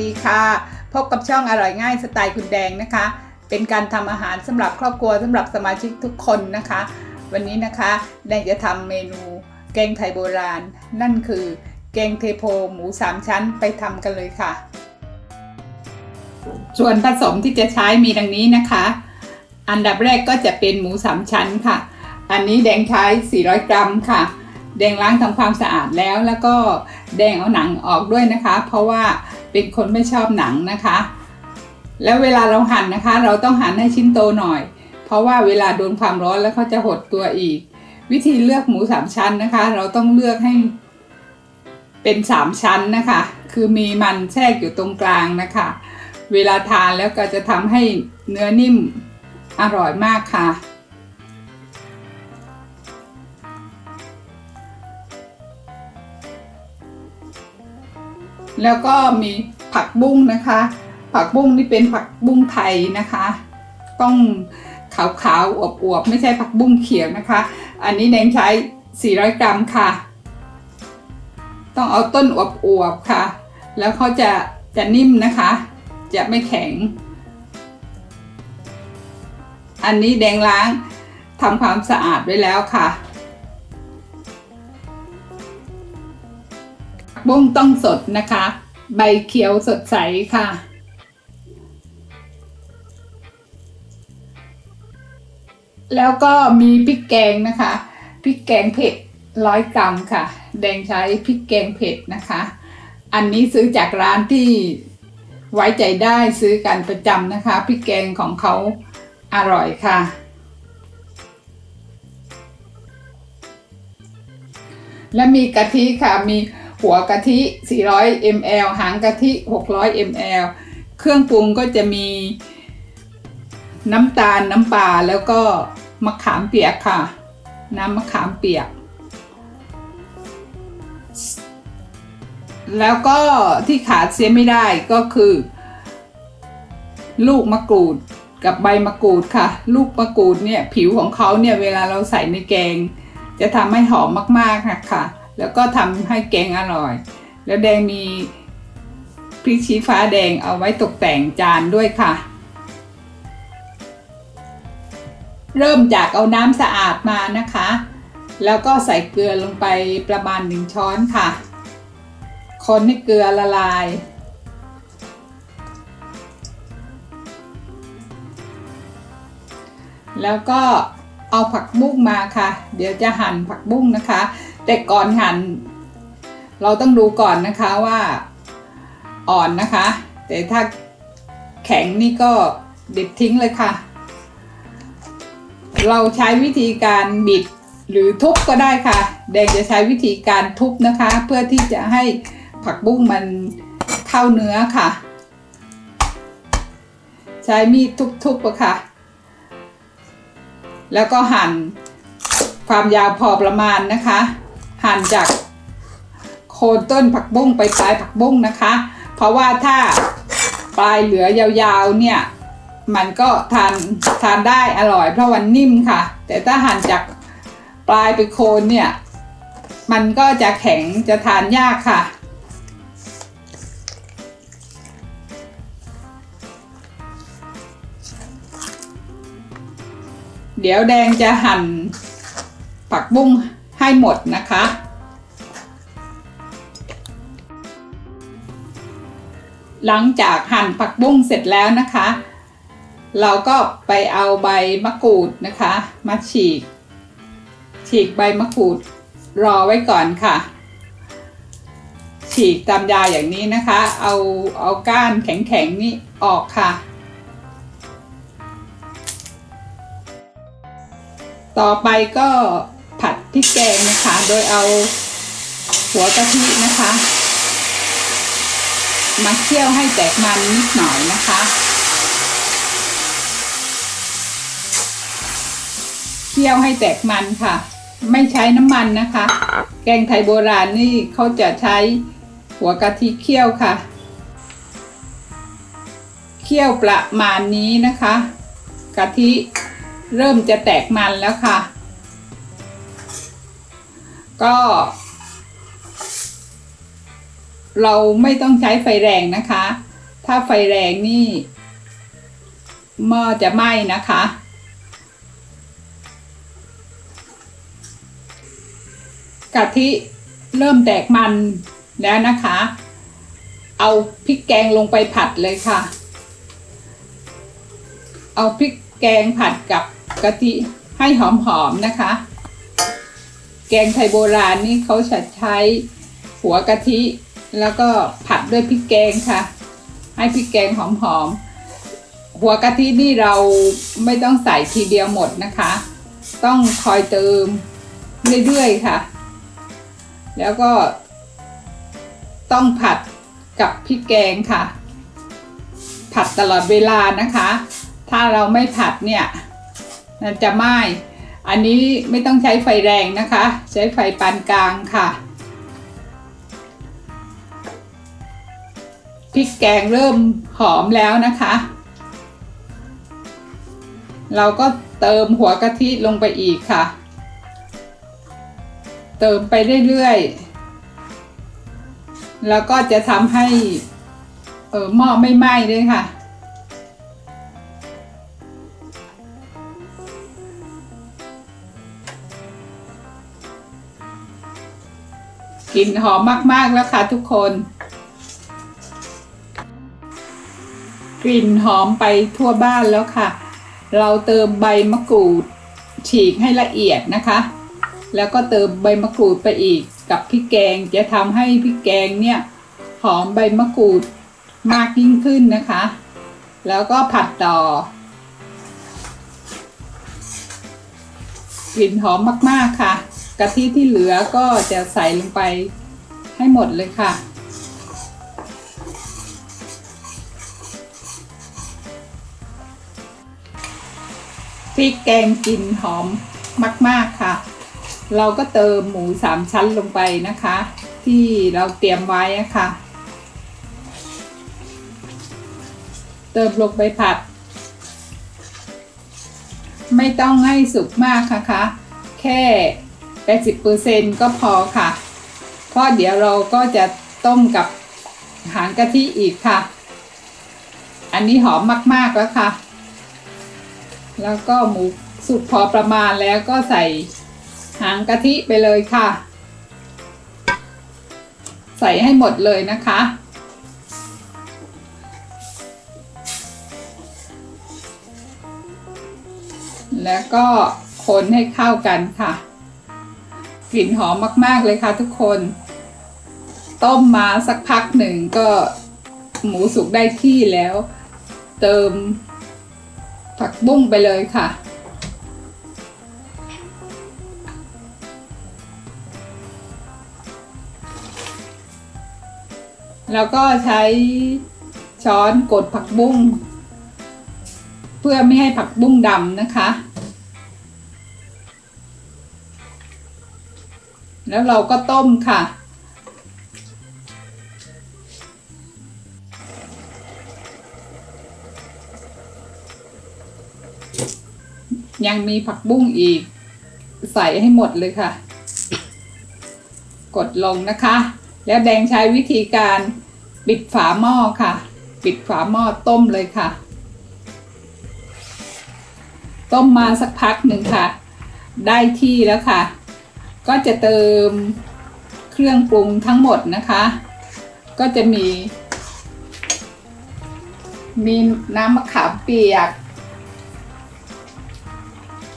ดีค่ะ พบกับช่องอร่อยง่ายสไตล์คุณแดงนะคะ เป็นการทำอาหารสำหรับครอบครัวสำหรับสมาชิกทุกคนนะคะ วันนี้นะคะแดงจะทำเมนูแกงไทยโบราณ นั่นคือ แกงเทโพหมูสามชั้นไปทำกันเลยค่ะ ส่วนผสมที่จะใช้มีดังนี้นะคะ อันดับแรกก็จะเป็นหมูสามชั้นค่ะ อันนี้แดงใช้ 400 กรัมค่ะแดงล้างทำความสะอาดแล้วแล้วก็แดงเอาหนังออกด้วยนะคะ เพราะว่า เป็นคนไม่ชอบหนังนะคะ แล้วเวลาเราหั่นนะคะ เราต้องหั่นให้ชิ้นโตหน่อย เพราะว่าเวลาโดนความร้อนแล้วเขาจะหดตัวอีก วิธีเลือกหมูสามชั้นนะคะ เราต้องเลือกให้ เป็นสามชั้นนะคะ คือมีมันแทรกอยู่ตรงกลางนะคะ เวลาทานแล้วก็จะทำให้เนื้อนิ่มอร่อยมากค่ะ แล้วก็มีผักบุ้งนะคะ ผักบุ้งนี่เป็นผักบุ้งไทยนะคะ ต้องขาวๆอวบๆไม่ใช่ผักบุ้งเขียวนะคะ อันนี้แดงใช้ 400 กรัมค่ะ ต้องเอาต้นอวบๆค่ะ แล้วเขาจะจะนิ่มนะคะ จะไม่แข็ง อันนี้แดงล้างทำความสะอาดไว้แล้วค่ะ บุ้งต้องสดนะคะ ใบเขียวสดใสค่ะ แล้วก็มีพริกแกงนะคะพริกแกงเผ็ดร้อยกรัมค่ะ แดงใช้พริกแกงเผ็ดนะคะ อันนี้ซื้อจากร้านที่ไว้ใจได้ซื้อกันประจำนะคะพริกแกงของเขาอร่อยค่ะ และมีกะทิค่ะมี หัวกะทิ 400 ml หางกะทิ 600 ml เครื่องปรุงก็จะมี น้ำตาลน้ำปลาแล้วก็มะขามเปียกค่ะ น้ำมะขามเปียก แล้วก็ที่ขาดเสียไม่ได้ก็คือ ลูกมะกรูดกับใบมะกรูดค่ะ ลูกมะกรูดเนี่ยผิวของเขาเนี่ยเวลาเราใส่ในแกง จะทำให้หอมมากๆค่ะค่ะ แล้วก็ทำให้แกงอร่อย แล้วแดงมีพริกชี้ฟ้าแดงเอาไว้ตกแต่งจานด้วยค่ะ เริ่มจากเอาน้ำสะอาดมานะคะ แล้วก็ใส่เกลือลงไปประมาณหนึ่งช้อนค่ะ คนให้เกลือละลาย แล้วก็เอาผักบุ้งมาค่ะ เดี๋ยวจะหั่นผักบุ้งนะคะ แต่ก่อนหั่นเราต้องดูก่อนนะคะว่าอ่อนนะคะ แต่ถ้าแข็งนี่ก็เด็ดทิ้งเลยค่ะ เราใช้วิธีการบิดหรือทุบก็ได้ค่ะ แดงจะใช้วิธีการทุบนะคะ เพื่อที่จะให้ผักบุ้งมันเข้าเนื้อค่ะ ใช้มีดทุบๆอะค่ะ แล้วก็หั่นความยาวพอประมาณนะคะ หั่นจากโคนต้นผักบุ้งไปปลายผักบุ้งนะคะ เพราะว่าถ้าปลายเหลือยาวๆเนี่ยมันก็ทานทานได้อร่อยเพราะมันนิ่มค่ะ แต่ถ้าหั่นจากปลายไปโคนเนี่ยมันก็จะแข็งจะทานยากค่ะ เดี๋ยวแดงจะหั่นผักบุ้ง ให้หมดนะคะ หลังจากหั่นผักบุ้งเสร็จแล้วนะคะ เราก็ไปเอาใบมะกรูดนะคะ มาฉีก ฉีกใบมะกรูดรอไว้ก่อนค่ะฉีกตามยาอย่างนี้นะคะ เอาเอาก้านแข็งๆนี่ออกค่ะ ต่อไปก็ พริกแกงนะคะ โดยเอาหัวกะทินะคะ มาเคี่ยวให้แตกมันนิดหน่อยนะคะเคี่ยวให้แตกมันค่ะ ไม่ใช้น้ำมันนะคะ แกงไทยโบราณนี่เขาจะใช้หัวกะทิเคี่ยวค่ะ เคี่ยวประมาณนี้นะคะ กะทิเริ่มจะแตกมันแล้วค่ะ ก็ เราไม่ต้องใช้ไฟแรงนะคะ ถ้าไฟแรงนี่หม้อจะไหม้นะคะ กะทิเริ่มแตกมันแล้วนะคะ เอาพริกแกงลงไปผัดเลยค่ะ เอาพริกแกงผัดกับกะทิให้หอมๆนะคะ แกงไทยโบราณนี่เขาจะใช้หัวกะทิ แล้วก็ผัดด้วยพริกแกงค่ะ ให้พริกแกงหอมๆ หัวกะทินี่เราไม่ต้องใส่ทีเดียวหมดนะคะ ต้องคอยเติมเรื่อยๆค่ะ แล้วก็ ต้องผัดกับพริกแกงค่ะ ผัดตลอดเวลานะคะ ถ้าเราไม่ผัดเนี่ยมันจะไหม้ อันนี้ไม่ต้องใช้ไฟแรงนะคะ ใช้ไฟปานกลางค่ะพริกแกงเริ่มหอมแล้วนะคะ เราก็เติมหัวกะทิลงไปอีกค่ะ เติมไปเรื่อยๆ แล้วก็จะทำให้หม้อไม่ไหม้ด้วยค่ะ กลิ่นหอมมากๆแล้วค่ะทุกคน กลิ่นหอมไปทั่วบ้านแล้วค่ะ เราเติมใบมะกรูด ฉีกให้ละเอียดนะคะ แล้วก็เติมใบมะกรูดไปอีกกับพริกแกงจะทำให้พริกแกงเนี่ยหอมใบมะกรูดมากยิ่งขึ้นนะคะ แล้วก็ผัดต่อกลิ่นหอมมาก ๆ ค่ะ กะทิที่เหลือก็จะใส่ลงไปให้หมดเลยค่ะ พริกแกงกลิ่นหอมมาก ๆ ค่ะ เราก็เติมหมูสามชั้นลงไปนะคะ ที่เราเตรียมไว้ค่ะ เติมลงไปผัด ไม่ต้องให้สุกมากค่ะคะ แค่ 80%ก็พอค่ะ เพราะเดี๋ยวเราก็จะต้มกับหางกะทิอีกค่ะ อันนี้หอมมาก ๆ แล้วค่ะ แล้วก็หมูสุกพอประมาณแล้วก็ใส่หางกะทิไปเลยค่ะ ใส่ให้หมดเลยนะคะ แล้วก็คนให้เข้ากันค่ะ กลิ่นหอมมาก ๆเลยค่ะทุกคน ต้มมาสักพักหนึ่งก็หมูสุกได้ที่แล้ว เติมผักบุ้งไปเลยค่ะ แล้วก็ใช้ช้อนกดผักบุ้ง เพื่อไม่ให้ผักบุ้งดำนะคะ แล้วเราก็ต้มค่ะ ยังมีผักบุ้งอีก ใส่ให้หมดเลยค่ะ กดลงนะคะ แล้วแดงใช้วิธีการปิดฝาหม้อค่ะ ปิดฝาหม้อต้มเลยค่ะ ต้มมาสักพักหนึ่งค่ะ ได้ที่แล้วค่ะ ก็จะเติมเครื่องปรุงทั้งหมดนะคะ ก็จะมี มีน้ำมะขามเปียก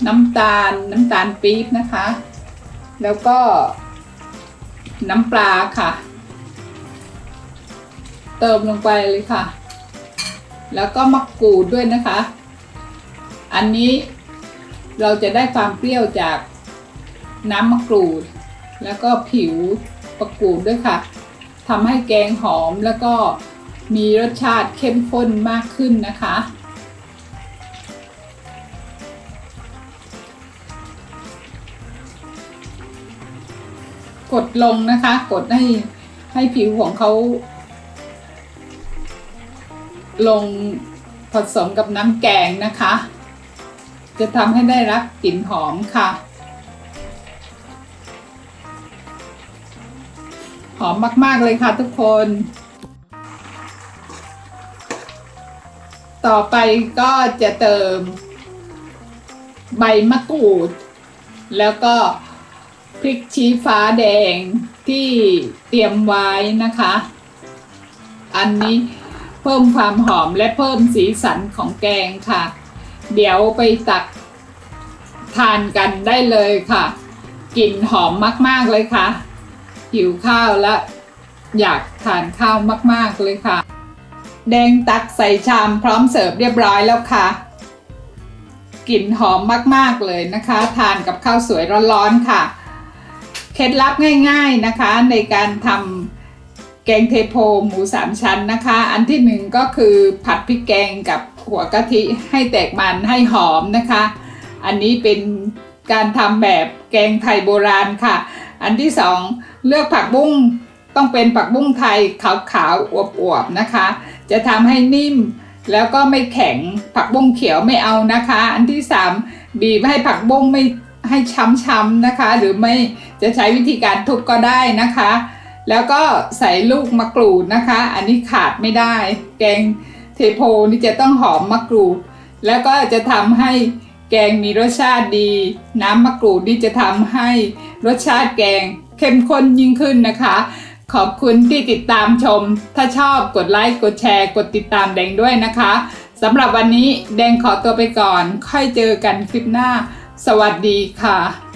น้ำตาลน้ำตาลปี๊บนะคะ แล้วก็น้ำปลาค่ะ เติมลงไปเลยค่ะ แล้วก็มะกรูดด้วยนะคะ อันนี้เราจะได้ความเปรี้ยวจาก น้ำมะกรูด แล้วก็ผิวมะกูดด้วยค่ะทำให้แกงหอมแล้วก็มีรสชาติเข้มข้นมากขึ้นนะคะ กดลงนะคะ กดให้ให้ผิวของเขาลงผสมกับน้ำแกงนะคะ จะทำให้ได้รับกลิ่นหอมค่ะ หอมมาก ๆ เลยค่ะทุกคน ต่อไปก็จะเติม ใบมะกรูด แล้วก็พริกชี้ฟ้าแดงที่เตรียมไว้นะคะ อันนี้เพิ่มความหอมและเพิ่มสีสันของแกงค่ะ เดี๋ยวไปตักทานกันได้เลยค่ะ กลิ่นหอมมาก ๆ เลยค่ะ หิวข้าวและอยากทานข้าวมาก ๆ เลยค่ะ แดงตักใส่ชามพร้อมเสิร์ฟเรียบร้อยแล้วค่ะกลิ่นหอมมาก ๆ เลยนะคะ ทานกับข้าวสวยร้อนๆค่ะ เคล็ดลับง่าย ๆนะคะ ในการทำแกงเทโพหมูสามชั้นนะคะ อันที่หนึ่งก็คือผัดพริกแกงกับหัวกะทิให้แตกมันให้หอมนะคะ อันนี้เป็นการทำแบบแกงไทยโบราณค่ะ อันที่สองเลือกผักบุ้งต้องเป็นผักบุ้งไทยขาวๆอวบๆนะคะ จะทำให้นิ่มแล้วก็ไม่แข็งผักบุ้งเขียวไม่เอานะคะ อันที่สามบีบให้ผักบุ้งไม่ให้ช้ำๆนะคะ หรือไม่จะใช้วิธีการทุบก็ได้นะคะ แล้วก็ใส่ลูกมะกรูดนะคะ อันนี้ขาดไม่ได้ แกงเทโพนี่จะต้องหอมมะกรูด แล้วก็จะทำให้ แกงมีรสชาติดี น้ำมะกรูดนี่จะทำให้รสชาติแกงเข้มข้นยิ่งขึ้นนะคะ ขอบคุณที่ติดตามชม ถ้าชอบกดไลค์ กดแชร์ กดติดตามแดงด้วยนะคะสำหรับวันนี้แดงขอตัวไปก่อน ค่อยเจอกันคลิปหน้า สวัสดีค่ะ